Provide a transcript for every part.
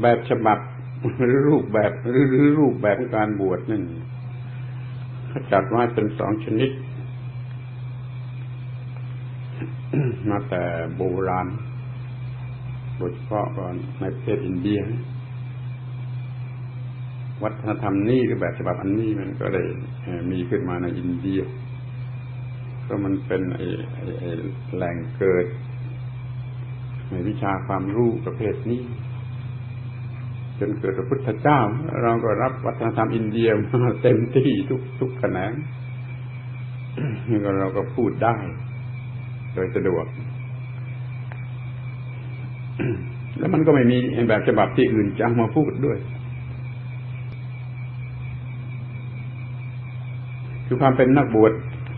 แบบฉบับหรือรูปแบบหรือรูปแบบการบวชนั่นเขาจัดว่าเป็นสองชนิด มาแต่โบราณโดยเฉพาะก่อนในประเทศอินเดีย วัฒนธรรมนี้หรือแบบฉบับอันนี้มันก็เลยมีขึ้นมาในอินเดียก็มันเป็นไอ้แหล่งเกิด ในวิชาความรู้ประเภทนี้ จนเกิดพระพุทธเจ้า เราก็รับวัฒนธรรมอินเดียมาเต็มที่ทุกทุกแขนงก็เราก็พูดได้ โดยสะดวก แล้วมันก็ไม่มีแบบฉบับที่อื่นจะมาพูดด้วย คือความเป็นนักบวช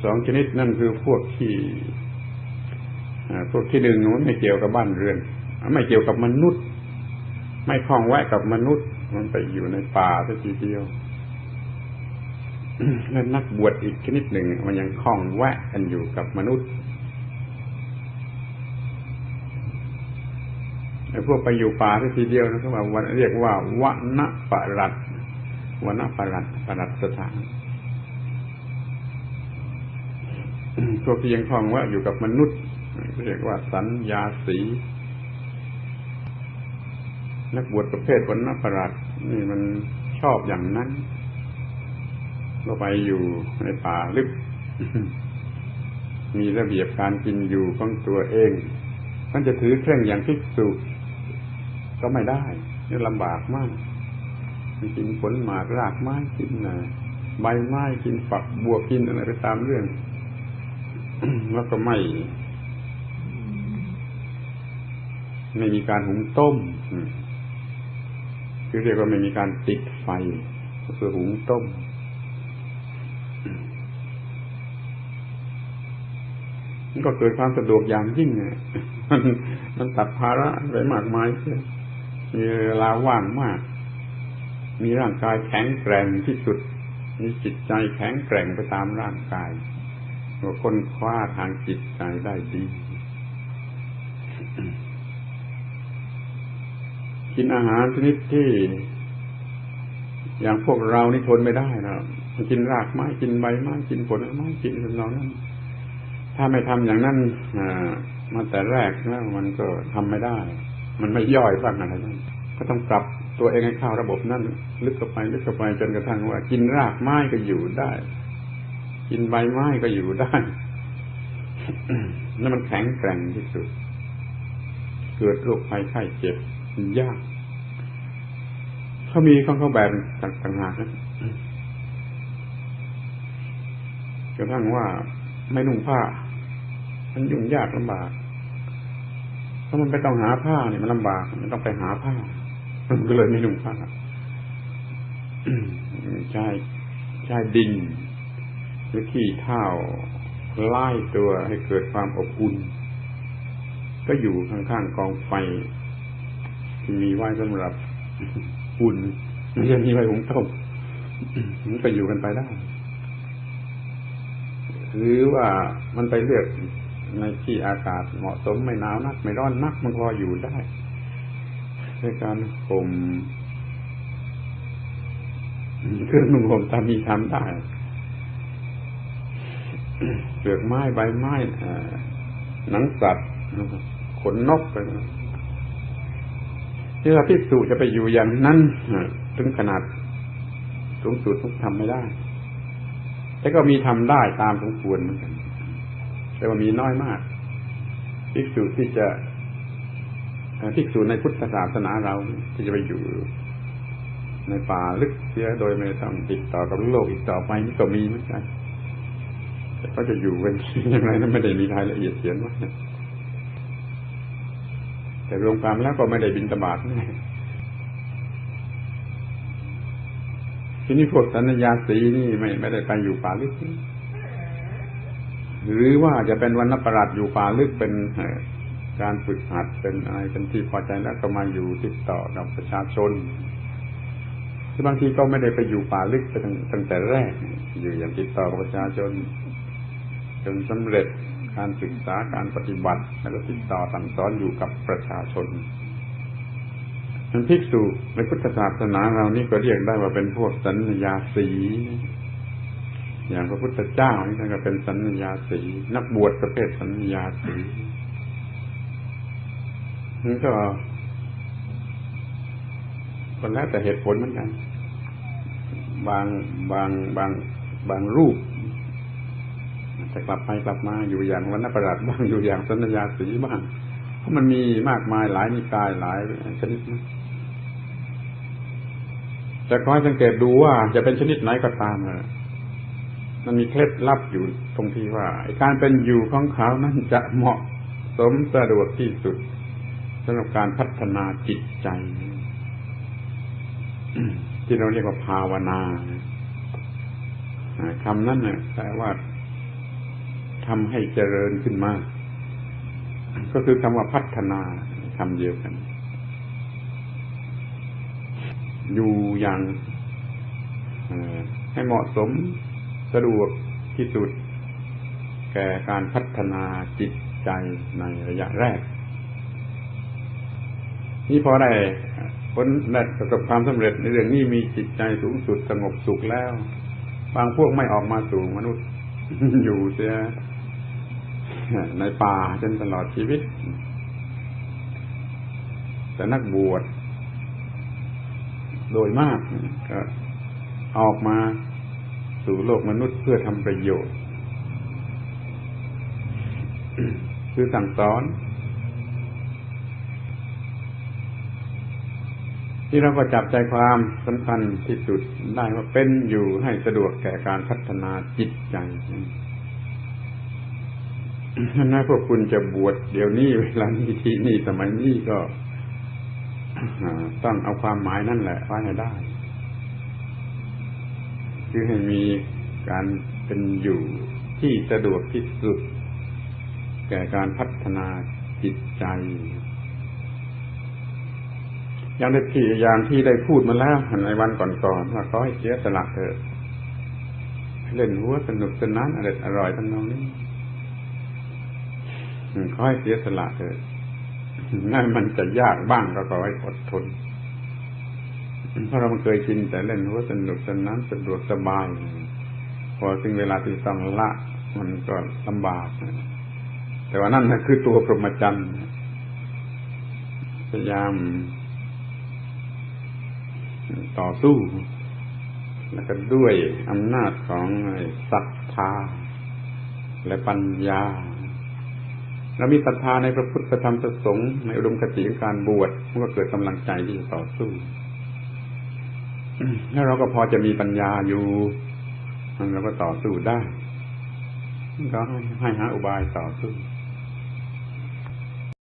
สองชนิดนั่นคือพวกที่พวกที่หนึ่งมันไม่เกี่ยวกับบ้านเรือน ไม่เกี่ยวกับมนุษย์ ไม่คล้องแวะกับมนุษย์ มันไปอยู่ในป่าสักทีเดียวแล้วนักบวชอีกชนิดหนึ่ง มันยังคล้องแวะกันอยู่กับมนุษย์ไอ้พวกไปอยู่ป่าสักทีเดียวนะเขาว่าเรียกว่าวณปรัตวณปรัตปรัตสถานพวกที่ยังคล้องว่าอยู่กับมนุษย์เรียกว่าสัญญาสี นักบวชประเภทวันนปรัตนี่มันชอบอย่างนั้นเราไปอยู่ในป่าลึก มีระเบียบการกินอยู่ของตัวเองมันจะถือเคร่งอย่างภิกษุก็ไม่ได้นี่ลำบากมากกินผลหมากรากไม้กินใบไม้กินฝักบัวกินอะไรไปตามเรื่อง แล้วก็ไม่ไม่มีการหุงต้ม คือเรียกว่าไม่มีการติดไฟก็คือหุงต้ม มันก็เกิดความสะดวกอย่างยิ่งมันมันตัดภาระไปมากมายเลยมีเวลาว่างมาก มีร่างกายแข็งแกร่งที่สุด มีจิตใจแข็งแกร่งไปตามร่างกายว่าคนคว้าทางจิตใจได้ดี กินอาหารชนิดที่ อย่างพวกเรานี่ทนไม่ได้นะกินรากไม้กินใบไม้กินผลไม้กินทำนองนั้นถ้าไม่ทำอย่างนั้นมาแต่แรกแล้วมันก็ทำไม่ได้ มันไม่ย่อยบ้างอะไรนั้นก็ต้องปรับตัวเองให้เข้าระบบนั้นลึกเข้าไปลึกเข้าไปจนกระทั่งว่า กินรากไม้ก็อยู่ได้ กินใบไม้ก็อยู่ได้นั่นมันแข็งแกร่งที่สุด เกิดโรคภัยไข้เจ็บ ยากเขามีของเขาแบบต่างหากนะกระทั่งว่าไม่นุ่งผ้า มันยุ่งยากลำบากถ้ามันไปต้องหาผ้าเนี่ยมันลำบากมันต้องไปหาผ้ามันก็เลยไม่นุ่งผ้าใช่ใช่ดินหรือขี้เท่าไล่ตัวให้เกิดความอบอุ่น ก็อยู่ข้างๆกองไฟ มีไว้สำหรับอุ่นไม่ใช่มีไว้หุงต้มมันก็อยู่กันไปได้หรือว่ามันไปเลือกในที่อากาศเหมาะสมไม่หนาวนัก ไม่ร้อนนักมันพออยู่ได้ด้วยการห่มเครื่องนุ่งห่มตามมีทำได้เปลือกไม้ใบไม้หนังสัตว์ขนนกไป ที่เราพิสูจจะไปอยู่อย่างนั้นถึงขนาดสูงสุดทุกทำไม่ได้ แต่ก็มีทำได้ตามสมควรเหมือนกัน แต่ว่ามีน้อยมากพิสูจที่จะพิสูจในพุทธศาสนาเราที่จะไปอยู่ ในป่าลึกเสียโดยไม่ต้องติดต่อกับโลกอีกต่อไปนี่ก็มีเหมือนกันแต่เขาจะอยู่เป็นยังไงนั้นไม่ได้มีรายละเอียดเขียนไว้ แต่รวมความแล้วก็ไม่ได้บินตบาทแน่ทีนี้พวกสัญญาสีนี่ไม่ไม่ได้ไปอยู่ป่าลึก หรือว่าจะเป็นวันนประหลาดอยู่ป่าลึกเป็นการฝึกหัดเป็นอะไรเป็นที่พอใจแล้วก็มาอยู่ติดต่อกับประชาชนคือบางทีก็ไม่ได้ไปอยู่ป่าลึกตั้งแต่แรก อยู่อย่างติดต่อประชาชนจนสำเร็จ การศึกษาการปฏิบัติ แล้วก็ติดต่อสั่งสอนอยู่กับประชาชนจมันภิกษุในพุทธศาสนาเรานี่ก็เรียกได้ว่าเป็นพวกสัญญาสี อย่างพระพุทธเจ้านี่ท่านก็เป็นสัญญาสี นักบวชประเภทสัญญาสีมันก็คนแล้วแต่เหตุผลเหมือนกัน บางบางบางบางรูป จะกลับไปกลับมาอยู่อย่างวันนประหลาดบ้างอยู่อย่างสัญญาสีบ้างเพราะมันมีมากมายหลายนิกายหลายชนิดนะแต่ขอให้สังเกตดูว่าจะเป็นชนิดไหนก็ตามเลยมันมีเคล็ดลับอยู่ตรงที่ว่าการเป็นอยู่ของเขานั้นจะเหมาะสมสะดวกที่สุดสำหรับการพัฒนาจิตใจ ที่เราเรียกว่าภาวนาคำนั้นเนี่ยแปลว่า ทำให้เจริญขึ้นมา ก็คือคำว่าพัฒนาคำเดียวกัน อยู่อย่างให้เหมาะสมสะดวกที่สุด แก่การพัฒนาจิตใจในระยะแรก นี่พอได้ผลได้ประสบความสำเร็จในเรื่องนี้มีจิตใจสูงสุดสงบสุขแล้ว บางพวกไม่ออกมาสู่มนุษย์ อยู่เสีย ในป่าจนตลอดชีวิต แต่นักบวชโดยมากก็ออกมาสู่โลกมนุษย์เพื่อทำประโยชน์ คือสั่งสอน ที่เราก็จับใจความสำคัญที่สุดได้ว่าเป็นอยู่ให้สะดวกแก่การพัฒนาจิตใจ ถ้าพวกคุณจะบวชเดี๋ยวนี้เวลานี้ที่นี่สมัยนี้ก็ต้องเอาความหมายนั่นแหละไว้ให้ได้ คือให้มีการเป็นอยู่ที่สะดวกที่สุด แก่การพัฒนาจิตใจ อย่างที่อย่างที่ได้พูดมาแล้วในวันก่อนๆว่าเขาให้เสียสละเถอะเล่นหัวสนุกสนานอร่อยอร่อยทั้งนองนี้ ขอให้เสียสละเถอะนั่นมันจะยากบ้างก็ขอให้อดทน เพราะเราเคยชินแต่เล่นหัวสนุกสนานสะดวกสบาย พอถึงเวลาที่ต้องละมันก็ลำบาก แต่ว่านั่นคือตัวพรหมจรรย์พยายามต่อสู้ แล้วก็ด้วยอำนาจของศรัทธาและปัญญา เรามีศรัทธาในพระพุทธธรรมประสงค์ในอุดมคติของการบวชมันก็เกิดกำลังใจที่จะต่อสู้แล้วเราก็พอจะมีปัญญาอยู่เราก็ต่อสู้ได้ก็ให้หาอุบายต่อสู้